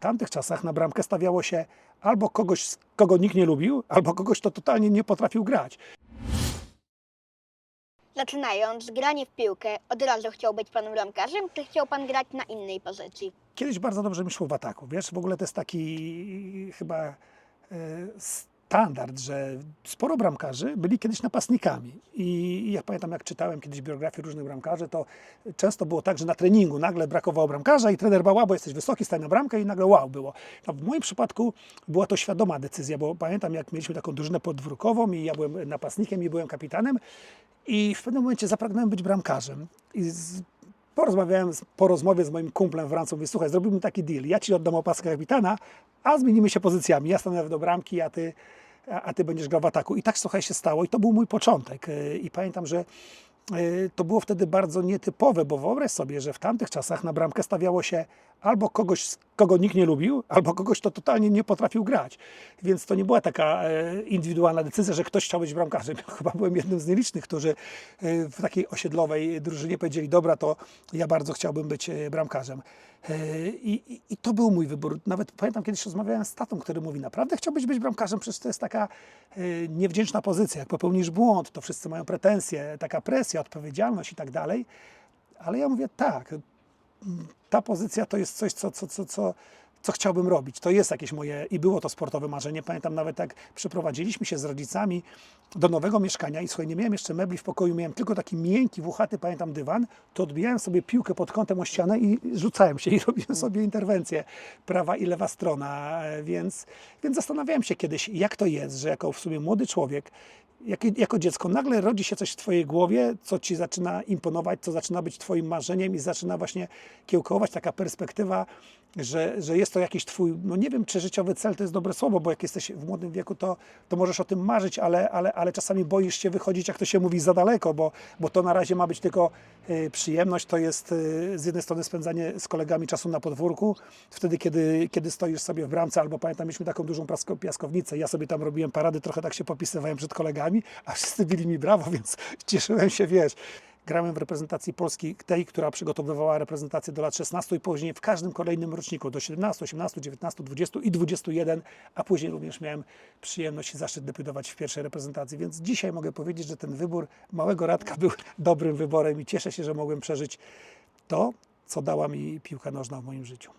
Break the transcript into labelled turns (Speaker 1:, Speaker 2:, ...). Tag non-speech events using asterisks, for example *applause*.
Speaker 1: W tamtych czasach na bramkę stawiało się albo kogoś, kogo nikt nie lubił, albo kogoś, kto totalnie nie potrafił grać.
Speaker 2: Zaczynając granie w piłkę, od razu chciał być pan bramkarzem, czy chciał pan grać na innej pozycji?
Speaker 1: Kiedyś bardzo dobrze mi szło w ataku. Wiesz, w ogóle to jest taki chyba e, standard, że sporo bramkarzy byli kiedyś napastnikami. I ja pamiętam, jak czytałem kiedyś biografię różnych bramkarzy, to często było tak, że na treningu nagle brakowało bramkarza i trener bał, bo jesteś wysoki, stań na bramkę i nagle wow było. No, w moim przypadku była to świadoma decyzja, bo pamiętam, jak mieliśmy taką drużynę podwórkową i ja byłem napastnikiem i byłem kapitanem i w pewnym momencie zapragnąłem być bramkarzem. I z, porozmawiałem po rozmowie z moim kumplem w Francji, mówię, słuchaj, zrobimy taki deal, ja ci oddam opaskę kapitana, a zmienimy się pozycjami, ja stanę do bramki, a ty, a, ty będziesz grał w ataku. I tak słuchaj się stało i to był mój początek. Yy, I pamiętam, że to było wtedy bardzo nietypowe, bo wyobraź sobie, że w tamtych czasach na bramkę stawiało się albo kogoś, kogo nikt nie lubił, albo kogoś, kto totalnie nie potrafił grać. Więc to nie była taka e, indywidualna decyzja, że ktoś chciał być bramkarzem. Ja chyba byłem jednym z nielicznych, którzy e, w takiej osiedlowej drużynie powiedzieli, dobra, to ja bardzo chciałbym być e, bramkarzem. I, i, I to był mój wybór. Nawet pamiętam, kiedyś rozmawiałem z tatą, który mówi, naprawdę chciałbyś być bramkarzem? Przecież to jest taka niewdzięczna pozycja. Jak popełnisz błąd, to wszyscy mają pretensje, taka presja, odpowiedzialność i tak dalej. Ale ja mówię, tak, ta pozycja to jest coś, co, co, co, co, co chciałbym robić. To jest jakieś moje, i było to sportowe marzenie. Pamiętam nawet jak przeprowadziliśmy się z rodzicami do nowego mieszkania i słuchaj, nie miałem jeszcze mebli w pokoju, miałem tylko taki miękki, włochaty, pamiętam, dywan, to odbijałem sobie piłkę pod kątem o ścianę i rzucałem się i *laughs* robiłem sobie interwencję, prawa i lewa strona, E, więc, więc zastanawiałem się kiedyś, jak to jest, że jako w sumie młody człowiek, jak, jako dziecko nagle rodzi się coś w Twojej głowie, co Ci zaczyna imponować, co zaczyna być Twoim marzeniem i zaczyna właśnie kiełkować taka perspektywa, że, że jest to jakiś Twój, no nie wiem, czy życiowy cel to jest dobre słowo, bo jak jesteś w młodym wieku, to, to możesz o tym marzyć, ale, ale, ale czasami boisz się wychodzić, jak to się mówi, za daleko, bo, bo to na razie ma być tylko y, przyjemność, to jest y, z jednej strony spędzanie z kolegami czasu na podwórku, wtedy, kiedy, kiedy stoisz sobie w bramce, albo pamiętam, mieliśmy taką dużą piaskownicę, ja sobie tam robiłem parady, trochę tak się popisywałem przed kolegami, a wszyscy bili mi brawo, *laughs* więc cieszyłem się, wiesz. Grałem w reprezentacji Polski, tej, która przygotowywała reprezentację do lat 16 i później w każdym kolejnym roczniku do 17, 18, 19, 20 i 21, a później również miałem przyjemność i zaszczyt debiutować w pierwszej reprezentacji. Więc dzisiaj mogę powiedzieć, że ten wybór małego Radka był *laughs* dobrym wyborem i cieszę się, że mogłem przeżyć to, co dała mi piłka nożna w moim życiu.